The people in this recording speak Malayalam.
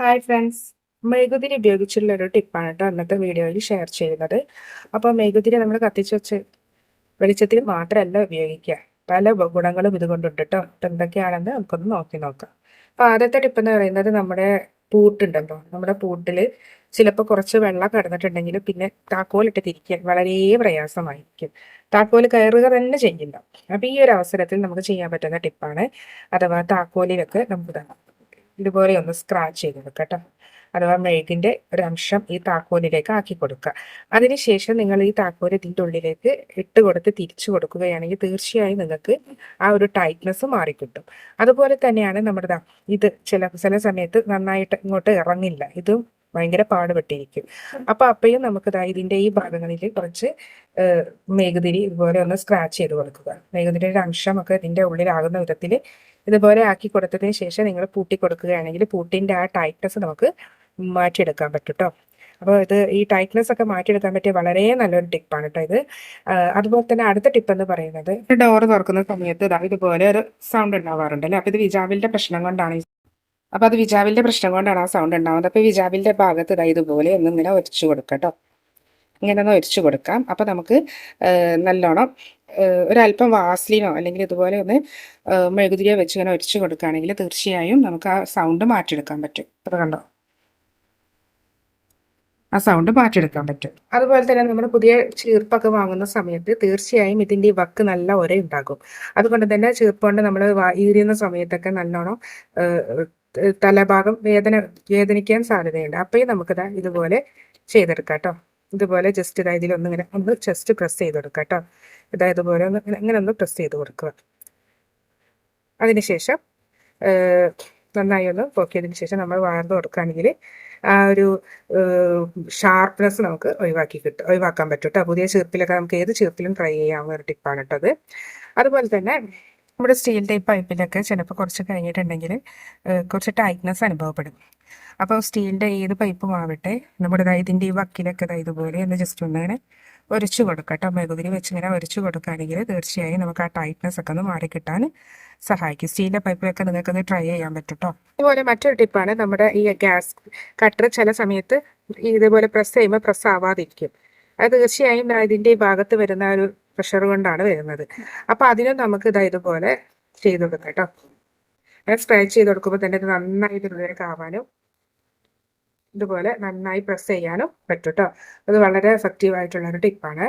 ഹായ് ഫ്രണ്ട്സ് മെഴുകുതിരി ഉപയോഗിച്ചുള്ള ഒരു ടിപ്പാണ് കേട്ടോ അന്നത്തെ വീഡിയോയിൽ ഷെയർ ചെയ്യുന്നത്. അപ്പോൾ മെഴുകുതിരി നമ്മൾ കത്തിച്ച് വെച്ച് വെളിച്ചത്തിൽ മാത്രമല്ല ഉപയോഗിക്കുക. പല ഗുണങ്ങളും ഇതുകൊണ്ടുണ്ട് കേട്ടോ അപ്പം എന്തൊക്കെയാണെന്ന് നമുക്കൊന്ന് നോക്കി നോക്കാം. അപ്പോൾ ആദ്യത്തെ ടിപ്പ് എന്ന് പറയുന്നത് നമ്മുടെ പൂട്ടുണ്ടല്ലോ. നമ്മുടെ പൂട്ടിൽ ചിലപ്പോൾ കുറച്ച് വെള്ളം കടന്നിട്ടുണ്ടെങ്കിൽ പിന്നെ താക്കോലിട്ട് തിരിക്കാൻ വളരെ പ്രയാസമായിരിക്കും. താക്കോൽ കയറുക തന്നെ ചെയ്യില്ല. അപ്പോൾ ഈ ഒരു അവസരത്തിൽ നമുക്ക് ചെയ്യാൻ പറ്റുന്ന ടിപ്പാണ് അഥവാ താക്കോലിലൊക്കെ നമുക്ക് ഇതാ ഇതുപോലെ ഒന്ന് സ്ക്രാച്ച് ചെയ്ത് കൊടുക്കുക കേട്ടോ. അഥവാ മെഴുകിന്റെ ഒരു അംശം ഈ താക്കോലിലേക്ക് ആക്കി കൊടുക്കുക അതിനുശേഷം നിങ്ങൾ ഈ താക്കോൽ ഇതിന്റെ ഉള്ളിലേക്ക് ഇട്ട് കൊടുത്ത് തിരിച്ചു കൊടുക്കുകയാണെങ്കിൽ തീർച്ചയായും നിങ്ങൾക്ക് ആ ഒരു ടൈറ്റ്നസ് മാറിക്കിട്ടും അതുപോലെ തന്നെയാണ് നമ്മുടെ ഇത് ചില ചില സമയത്ത് നന്നായിട്ട് ഇങ്ങോട്ട് ഇറങ്ങില്ല. ഇതും ഭയങ്കര പാടുപെട്ടിരിക്കും. അപ്പൊ അപ്പയും നമുക്ക് ദാ ഇതിന്റെ ഈ ഭാഗങ്ങളിൽ കുറച്ച് മേഘുതിരി ഇതുപോലെ ഒന്ന് സ്ക്രാച്ച് ചെയ്ത് കൊടുക്കുക. മേഘുതിരിയുടെ അംശം ഒക്കെ ഇതിന്റെ ഉള്ളിലാകുന്ന വിധത്തിൽ ഇതുപോലെ ആക്കി കൊടുത്തതിന് ശേഷം നിങ്ങൾ പൂട്ടി കൊടുക്കുകയാണെങ്കിൽ പൂട്ടിന്റെ ആ ടൈറ്റ്നസ് നമുക്ക് മാറ്റിയെടുക്കാൻ പറ്റും കേട്ടോ അപ്പോൾ ഇത് ഈ ടൈറ്റ്നസ് ഒക്കെ മാറ്റിയെടുക്കാൻ പറ്റിയ വളരെ നല്ലൊരു ടിപ്പാണ് കേട്ടോ ഇത്. അതുപോലെ തന്നെ അടുത്ത ടിപ്പ് എന്ന് പറയുന്നത് ഡോർ തുറക്കുന്ന സമയത്ത് ഇതാ ഇതുപോലെ ഒരു സൗണ്ട് ഉണ്ടാവാറുണ്ട് അല്ലേ? അപ്പോൾ ഇത് വിജാവിന്റെ പ്രശ്നം കൊണ്ടാണ്. അപ്പോൾ അത് വിജാവിന്റെ പ്രശ്നം കൊണ്ടാണ് ആ സൗണ്ട് ഉണ്ടാവുന്നത്. അപ്പോൾ വിജാവിന്റെ ഭാഗത്ത് ഇതാ ഇതുപോലെ ഒന്ന് ഇങ്ങനെ ഒരച്ചു കൊടുക്കാം കേട്ടോ ഇങ്ങനെ ഒന്ന് ഒരിച്ചു കൊടുക്കാം. അപ്പോൾ നമുക്ക് നല്ലോണം ഒരല്പം വാസ്ലിനോ അല്ലെങ്കിൽ ഇതുപോലെ ഒന്ന് മെഴുകുതിരിയോ വെച്ച് ഇങ്ങനെ ഒരിച്ചു കൊടുക്കുകയാണെങ്കിൽ തീർച്ചയായും നമുക്ക് ആ സൗണ്ട് മാറ്റിയെടുക്കാൻ പറ്റും. അത് കണ്ടോ? ആ സൗണ്ട് മാറ്റിയെടുക്കാൻ പറ്റും. അതുപോലെ തന്നെ നമ്മൾ പുതിയ ചീർപ്പൊക്കെ വാങ്ങുന്ന സമയത്ത് തീർച്ചയായും ഇതിന്റെ ഈ വക്ക് നല്ല ഒര ഉണ്ടാകും അതുകൊണ്ട് തന്നെ ചീർപ്പ് കൊണ്ട് നമ്മൾ ഈറിയുന്ന സമയത്തൊക്കെ നല്ലോണം തലഭാഗം വേദന വേദനിക്കാൻ സാധ്യതയുണ്ട്. അപ്പോഴും നമുക്കിതാ ഇതുപോലെ ചെയ്തെടുക്കാം കേട്ടോ. ഇതുപോലെ ജസ്റ്റ് ഇതാ ഇതിലൊന്ന് ഇങ്ങനെ ഒന്ന് ജസ്റ്റ് പ്രസ് ചെയ്ത് കൊടുക്കുക കേട്ടോ ഇതാ ഇതുപോലെ ഒന്ന് ഇങ്ങനെ- ഒന്ന് പ്രസ് ചെയ്ത് കൊടുക്കുക. അതിനുശേഷം നന്നായി ഒന്ന് പോക്കിയതിന് ശേഷം നമ്മൾ വാർന്ന് കൊടുക്കുകയാണെങ്കിൽ ആ ഒരു ഷാർപ്നെസ് നമുക്ക് ഒഴിവാക്കി കിട്ടും ഒഴിവാക്കാൻ പറ്റും കേട്ടോ പുതിയ ചീർപ്പിലൊക്കെ നമുക്ക് ഏത് ചീർപ്പിലും ട്രൈ ചെയ്യാവുന്ന ഒരു ടിപ്പാണ് കേട്ടോ അത് അതുപോലെ തന്നെ നമ്മുടെ സ്റ്റീൽ ടൈപ്പ് പൈപ്പിലൊക്കെ ചിലപ്പോൾ കുറച്ച് കഴിഞ്ഞിട്ടുണ്ടെങ്കിൽ കുറച്ച് ടൈറ്റ്നെസ് അനുഭവപ്പെടും. അപ്പോൾ സ്റ്റീലിന്റെ ഏത് പൈപ്പും ആവട്ടെ നമ്മുടെ ഇതിന്റെ ഈ വക്കിലൊക്കെ ദാ ഇതുപോലെ ഒന്ന് ജസ്റ്റ് ഒന്നിങ്ങനെ ഒരച്ചു കൊടുക്കുക കേട്ടോ. മെഴുകുതിരി വെച്ച് ഇങ്ങനെ ഒരച്ചു കൊടുക്കുകയാണെങ്കിൽ തീർച്ചയായും നമുക്ക് ആ ടൈറ്റ്നെസ് ഒക്കെ ഒന്ന് മാറിക്കിട്ടാൻ സഹായിക്കും. സ്റ്റീലിന്റെ പൈപ്പിലൊക്കെ ഒന്ന് ട്രൈ ചെയ്യാൻ പറ്റട്ടോ അതുപോലെ മറ്റൊരു ടിപ്പാണ് നമ്മുടെ ഈ ഗ്യാസ് കട്ടർ ചില സമയത്ത് ഇതേപോലെ പ്രസ് ചെയ്യുമ്പോൾ പ്രസ് ആവാതിരിക്കും. അത് തീർച്ചയായും ഇതിന്റെ ഭാഗത്ത് വരുന്ന ഒരു പ്രഷർ കൊണ്ടാണ് വരുന്നത്. അപ്പൊ അതിനും നമുക്ക് ഇതാ ഇതുപോലെ ചെയ്ത് കൊടുക്കാം കേട്ടോ. അങ്ങനെ സ്ക്രാച്ച് ചെയ്ത് കൊടുക്കുമ്പോൾ തന്നെ ഇത് നന്നായി ഇതിനുള്ളിലേക്ക് ആവാനും ഇതുപോലെ നന്നായി പ്രസ് ചെയ്യാനും പറ്റും കേട്ടോ അത് വളരെ എഫക്റ്റീവ് ആയിട്ടുള്ള ഒരു ടിപ്പാണ്